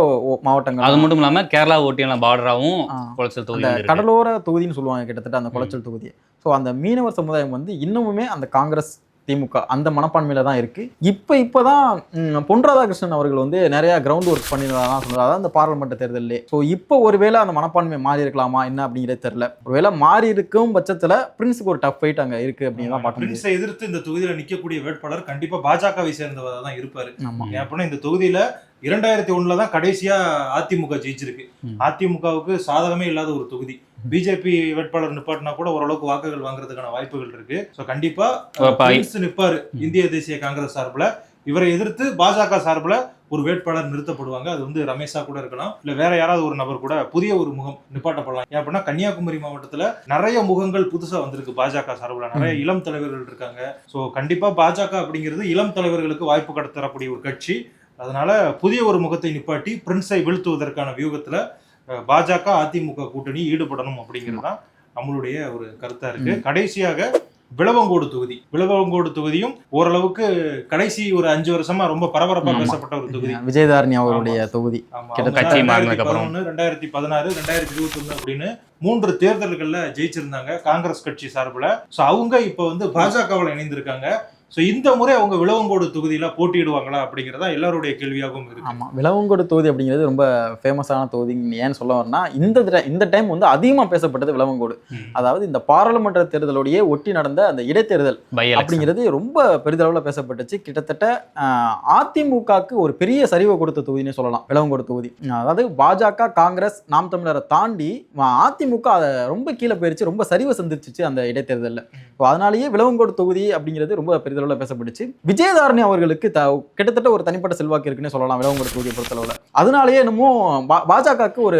மாவட்டங்கள் அது மட்டும் இல்லாம கேரளா ஓட்டியெல்லாம் பார்டராவும் ஆ, குளச்சல் தொகுதி. கடலோர தொகுதின்னு சொல்லுவாங்க கிட்டத்தட்ட அந்த குளச்சல் தொகுதி. ஸோ அந்த மீனவர் சமுதாயம் வந்து இன்னமுமே அந்த காங்கிரஸ் திமுக அந்த மனப்பான்மையில தான் இருக்கு. இப்போ இப்போதான் ம், பொன் ராதாகிருஷ்ணன் அவர்கள் வந்து நிறைய கிரவுண்ட் ஒர்க் பண்ணிதான் சொல்லுவாங்க அதாவது அந்த பாராளுமன்ற தேர்தலிலே. ஸோ இப்போ ஒருவேளை அந்த மனப்பான்மை மாறி இருக்கலாமா? என்ன அப்படிங்கிறது தெரியல. ஒருவேளை மாறி இருக்கும் பட்சத்துல பிரின்ஸுக்கு ஒரு டஃப் ஃபைட் அங்க இருக்கு அப்படின்னு தான் பார்க்க பிரின்ஸை எதிர்த்து இந்த தொகுதியில நிக்கக்கூடிய வேட்பாளர் கண்டிப்பா பாஜகவை சேர்ந்தவரா தான் இருப்பாரு. அப்படின்னா இந்த தொகுதியில இரண்டாயிரத்தி ஒண்ணுல தான் கடைசியா அதிமுக ஜெயிச்சிருக்கு. அதிமுகவுக்கு சாதகமே இல்லாத ஒரு தொகுதி. பிஜேபி வேட்பாளர் நிப்பாட்டினா கூட ஓரளவுக்கு வாக்குகள் வாங்குறதுக்கான வாய்ப்புகள் இருக்கு. சோ கண்டிப்பா நிப்பாரு. இந்திய தேசிய காங்கிரஸ் சார்புல. இவரை எதிர்த்து பாஜக சார்புல ஒரு வேட்பாளர் நிறுத்தப்படுவாங்க. அது வந்து ரமேஷா கூட இருக்கலாம். இல்ல வேற யாராவது ஒரு நபர் கூட புதிய ஒரு முகம் நிப்பாட்டப்படலாம். ஏன் அப்படின்னா கன்னியாகுமரி மாவட்டத்துல நிறைய முகங்கள் புதுசா வந்திருக்கு பாஜக சார்புல. நிறைய இளம் தலைவர்கள் இருக்காங்க. சோ கண்டிப்பா பாஜக அப்படிங்கிறது இளம் தலைவர்களுக்கு வாய்ப்பு கடை தரக்கூடிய ஒரு கட்சி. அதனால புதிய ஒரு முகத்தை நிப்பாட்டி பிரின்ஸை வீழ்த்துவதற்கான வியூகத்துல பாஜக அதிமுக கூட்டணி ஈடுபடணும் அப்படிங்கிறது தான் நம்மளுடைய ஒரு கருத்தா இருக்கு. கடைசியாக விளவங்கோடு தொகுதி. விளவங்கோடு தொகுதியும் ஓரளவுக்கு கடைசி ஒரு அஞ்சு வருஷமா ரொம்ப பரபரப்பா. பேசப்பட்ட ஒரு தொகுதி. விஜயதாரணி அவருடைய தொகுதி. பதினொன்னு, ரெண்டாயிரத்தி பதினாறு ரெண்டாயிரத்தி இருபத்தி ஒண்ணு அப்படின்னு மூன்று தேர்தல்கள்ல ஜெயிச்சிருந்தாங்க காங்கிரஸ் கட்சி சார்புல. சோ அவங்க இப்ப வந்து பாஜகவில் இணைந்திருக்காங்க. சோ இந்த முறை அவங்க விளவங்கோடு தொகுதியில போட்டியிடுவாங்களா அப்படிங்கறதா எல்லாருடைய கேள்வியாகவும் இருக்கு. ஆமா விளவங்கோடு தொகுதி அப்படிங்கிறது ரொம்ப ஃபேமஸான தொகுதி. ஏன்னு சொல்ல வரேன்னா இந்த இந்த டைம் வந்து அதிகமா பேசப்பட்டது விளவங்கோடு ம். அதாவது இந்த பாராளுமன்ற தேர்தலோடையே ஒட்டி நடந்த அந்த இடைத்தேர்தல் அப்படிங்கிறது ரொம்ப பெரிதளவில் பேசப்பட்டுச்சு. கிட்டத்தட்ட அதிமுகவுக்கு ஒரு பெரிய சரிவை கொடுத்த தொகுதினே சொல்லலாம் விளவங்கோடு தொகுதி. அதாவது பாஜக காங்கிரஸ் நாம் தமிழரை தாண்டி அதிமுக அதை ரொம்ப கீழே போயிருச்சு ரொம்ப சரிவை சந்திச்சிச்சு அந்த இடைத்தேர்தலில். ஸோ அதனாலேயே விளவங்கோடு தொகுதி அப்படிங்கிறது ரொம்ப பெரிதளவில் பேசப்பட்டுச்சு. விஜயதாரணி அவர்களுக்கு த கிட்டத்தட்ட ஒரு தனிப்பட்ட செல்வாக்கு இருக்குன்னு சொல்லலாம் விளவங்கோடு தொகுதியை பொறுத்தளவில். அதனாலேயே என்னமோ பாஜகவுக்கு ஒரு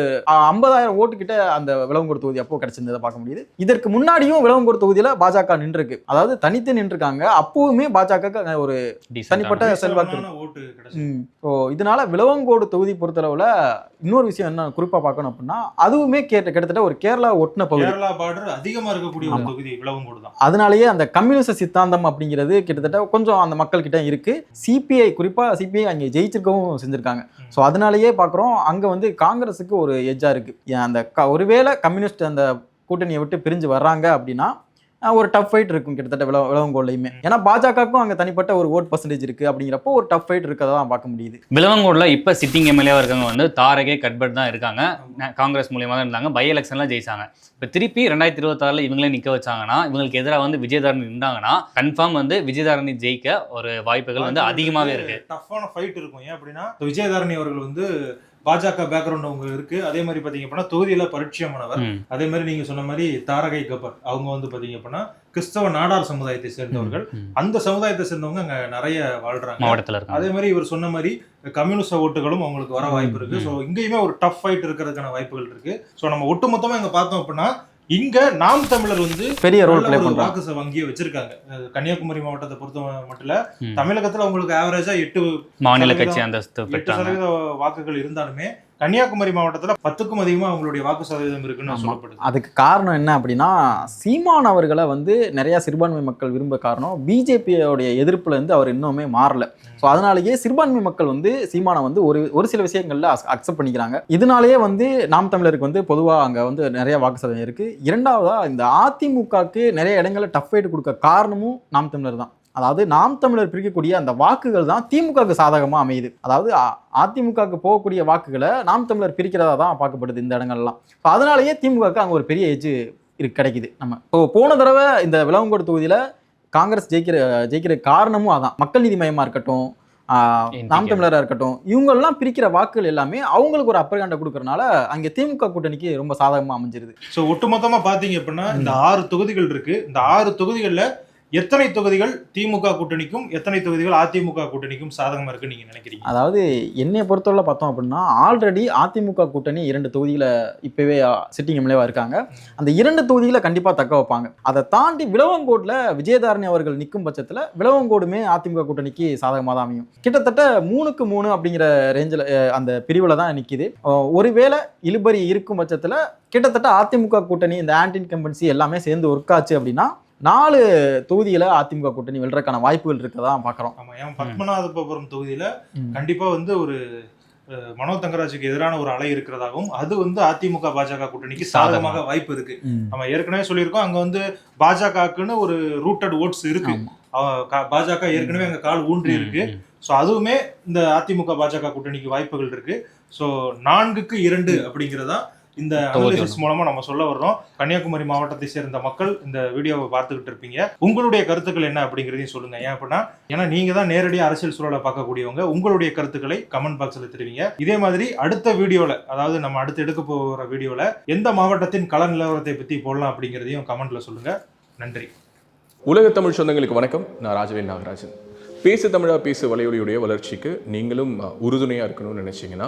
ஐம்பதாயிரம் ஓட்டு கிட்ட அந்த விளவங்கோடு தொகுதி அப்போ கிடைச்சிருந்ததை பார்க்க முடியுது. இதற்கு முன்னாடியும் விளவங்கோடு தொகுதியில பாஜக நின்றுருக்கு. அதாவது தனித்து நின்றுருக்காங்க. அப்பவுமே பாஜக ஒரு தனிப்பட்ட செல்வாக்கு ஸோ இதனால விளவங்கோடு தொகுதி பொறுத்தளவுல இன்னொரு விஷயம் என்ன குறிப்பா பார்க்கணும் அப்படின்னா அதுவுமே கேட்ட கிட்டத்தட்ட ஒரு கேரளா ஒட்டின பகுதி. கேரளா பார்டர் இருக்கக்கூடிய ஒரு. தொகுதி விளவங்கோடு தான். அதனாலேயே அந்த கம்யூனிச சித்தாந்தம் அப்படிங்கிறது கிட்டத்தட்ட கொஞ்சம் அந்த மக்கள் கிட்ட இருக்கு சிபிஐ குறிப்பா சிபிஐ அங்கே ஜெயிச்சிருக்கவும் செஞ்சிருக்காங்க. ஸோ அதனாலேயே பார்க்குறோம் அங்கே வந்து காங்கிரஸுக்கு ஒரு எஜ்ஜா இருக்கு. ஏன் அந்த க- ஒருவேளை கம்யூனிஸ்ட் அந்த கூட்டணியை விட்டு பிரிஞ்சு வர்றாங்க அப்படின்னா ஒரு டஃப் ஃபைட் இருக்கும் கிட்டத்தட்ட விள விளவங்கோல்லையுமே ஏன்னா பாஜகவுக்கும் அங்கே தனிப்பட்ட ஒரு ஓட் பர்சன்டேஜ் இருக்கு அப்படிங்கிறப்போ ஒரு டஃப் ஃபைட் இருக்கதை தான் பார்க்க முடியுது. விலவங்கோடில் இப்போ சிட்டிங் எம்எல்ஏவாக இருக்கவங்க வந்து தாரகே கட்பட் தான் இருக்காங்க. காங்கிரஸ் மூலியமாக தான் இருந்தாங்க பை எலெக்ஷன்லாம் ஜெயிச்சாங்க. இப்போ திருப்பி ரெண்டாயிரத்தி இருபத்தாறில் இவங்களே நிற்க வச்சாங்கன்னா இவங்களுக்கு எதிராக வந்து விஜயதாரணி இருந்தாங்கன்னா கன்ஃபார்ம் வந்து விஜயதாரணி ஜெயிக்க ஒரு வாய்ப்புகள் வந்து அதிகமாகவே இருக்கு. டஃப்பான ஃபைட் இருக்கும். ஏன் அப்படின்னா விஜயதாரணி அவர்கள் வந்து பாஜக பேக்ரவுண்ட் அவங்க இருக்கு. அதே மாதிரி பாத்தீங்க அப்படின்னா தொகுதியில பரிச்சயமானவர். அதே மாதிரி நீங்க சொன்ன மாதிரி தாரகை கபர். அவங்க வந்து பாத்தீங்க அப்படின்னா கிறிஸ்தவ நாடார் சமுதாயத்தை சேர்ந்தவர்கள். அந்த சமுதாயத்தை சேர்ந்தவங்க அங்க நிறைய வாழ்றாங்க. அதே மாதிரி இவர் சொன்ன மாதிரி கம்யூனிஸ்ட் ஓட்டுகளும் அவங்களுக்கு வர வாய்ப்பு இருக்கு. ஸோ இங்கேயுமே ஒரு டஃப் ஃபைட் இருக்கிறதுக்கான வாய்ப்புகள் இருக்கு. ஸோ நம்ம ஒட்டுமொத்தமா இங்க பார்த்தோம் அப்படின்னா இங்க நாம் தமிழர் வந்து பெரிய ரோல் ப்ளே பண்றாங்க. வாக்கு வங்கியை வச்சிருக்காங்க. கன்னியாகுமரி மாவட்டத்தை பொறுத்த மட்டும். தமிழகத்துல உங்களுக்கு ஆவரேஜா எட்டு மாநில கட்சி அந்தஸ்து எட்டு சதவீத வாக்குகள் இருந்தாலுமே கன்னியாகுமரி மாவட்டத்துல பத்துக்கும் அதிகமா அவங்களுடைய வாக்கு சதவீதம் இருக்குன்னு. சொல்லப்படுது. அதுக்கு காரணம் என்ன அப்படின்னா சீமான் அவர்களை வந்து நிறைய சிறுபான்மை மக்கள் விரும்ப காரணம் பிஜேபியோடைய எதிர்ப்புல இருந்து அவர் இன்னுமே மாறல. ஸோ அதனாலேயே சிறுபான்மை மக்கள் வந்து சீமானை வந்து ஒரு ஒரு சில விஷயங்களில் அக்செப்ட் பண்ணிக்கிறாங்க. இதனாலேயே வந்து நாம் தமிழருக்கு வந்து பொதுவாக அங்கே வந்து நிறைய வாக்கு சதவீதம் இருக்குது இரண்டாவதாக இந்த அதிமுகவுக்கு நிறைய இடங்களில் டஃப் ஃபைட் கொடுக்க காரணமும் நாம் தமிழர் தான். அதாவது நாம் தமிழர் பிரிக்கக்கூடிய அந்த வாக்குகள் தான் திமுகவுக்கு சாதகமாக அமையுது. அதாவது அதிமுகவுக்கு போகக்கூடிய வாக்குகளை நாம் தமிழர் பிரிக்கிறதா தான் பார்க்கப்படுது இந்த இடங்கள்லாம். ஸோ அதனாலேயே திமுகவுக்கு அங்கே ஒரு பெரிய எஜ்ஜு இருக்கு கிடைக்குது நம்ம. இப்போ போன தடவை இந்த விளவங்கோடு தொகுதியில் காங்கிரஸ் ஜெயிக்கிற ஜெயிக்கிற காரணமும் அதான். மக்கள் நீதி மையமாக இருக்கட்டும். நாம் தமிழராக இருக்கட்டும் இவங்கெல்லாம் பிரிக்கிற வாக்குகள் எல்லாமே அவங்களுக்கு ஒரு அப்பர் ஹேண்டை கொடுக்கறனால அங்கே திமுக கூட்டணிக்கு ரொம்ப சாதகமாக அமைஞ்சிருது. ஸோ ஒட்டுமொத்தமா பாத்தீங்க அப்படின்னா இந்த ஆறு தொகுதிகள் இருக்கு. இந்த ஆறு தொகுதிகள்ல எத்தனை தொகுதிகள் திமுக கூட்டணிக்கும் எத்தனை தொகுதிகள் அதிமுக கூட்டணிக்கும் சாதகமாக இருக்குன்னு நீங்க நினைக்கிறீங்க? அதாவது என்னை பொறுத்தவரை பார்த்தோம் அப்படின்னா ஆல்ரெடி அதிமுக கூட்டணி இரண்டு தொகுதியில் இப்போவே சிட்டிங் எம்எல்ஏவா இருக்காங்க. அந்த இரண்டு தொகுதிகளை கண்டிப்பாக தக்க வைப்பாங்க. அதை தாண்டி விளவங்கோட்டில் விஜயதாரணி அவர்கள் நிற்கும் பட்சத்தில் விளவங்கோடுமே அதிமுக கூட்டணிக்கு சாதகமாக தான் அமையும். கிட்டத்தட்ட மூணுக்கு மூணு அப்படிங்கிற ரேஞ்சில் அந்த பிரிவில் தான் நிற்கிது ஒருவேளை இழுபறி இருக்கும் பட்சத்தில் கிட்டத்தட்ட அதிமுக கூட்டணி இந்த ஆன்டி இன்கம்பன்சி எல்லாமே சேர்ந்து ஒர்க் ஆச்சு அப்படின்னா நாலு தொகுதியில் அதிமுக கூட்டணி வெல்றதுக்கான வாய்ப்புகள் இருக்கதா பார்க்குறோம் ஆமா ஏன் பத்மநாபபுரம் தொகுதியில. கண்டிப்பா வந்து ஒரு மனோ தங்கராஜுக்கு எதிரான ஒரு அலை இருக்கிறதாகவும் அது வந்து அதிமுக பாஜக கூட்டணிக்கு சாதகமாக வாய்ப்பு இருக்கு. நம்ம ஏற்கனவே சொல்லியிருக்கோம் அங்க வந்து பாஜகக்குன்னு ஒரு ரூட்டட் ஓட்ஸ் இருக்கு. பாஜக ஏற்கனவே அங்க கால் ஊன்றி இருக்கு. ஸோ அதுவுமே இந்த அதிமுக பாஜக கூட்டணிக்கு வாய்ப்புகள் இருக்கு. ஸோ நான்குக்கு இரண்டு அப்படிங்கிறதா இந்த அனாலிசிஸ் மூலமா நம்ம சொல்ல வர்றோம். கன்னியாகுமரி மாவட்டத்தை சேர்ந்த மக்கள் இந்த வீடியோவை பார்த்துக்கிட்டு இருப்பீங்க. உங்களுடைய கருத்துக்கள் என்ன அப்படிங்கிறதையும் சொல்லுங்க. ஏன் அப்படின்னா ஏன்னா நீங்க தான் நேரடியாக அரசியல் சூழலை பார்க்கக்கூடியவங்க. உங்களுடைய கருத்துக்களை கமெண்ட் பாக்ஸ்ல தெரிவிங்க. இதே மாதிரி அடுத்த வீடியோல அதாவது நம்ம அடுத்து எடுக்க போகிற வீடியோல எந்த மாவட்டத்தின் கள நிலவரத்தை பத்தி போடலாம் அப்படிங்கிறதையும் கமெண்ட்ல சொல்லுங்க. நன்றி. உலக தமிழ் சொந்தங்களுக்கு வணக்கம். நான் ராஜவேல் நாகராஜன். பேசு தமிழா பேசு வலையொலியுடைய வளர்ச்சிக்கு நீங்களும் உறுதுணையாக இருக்கணும்னு நினச்சிங்கன்னா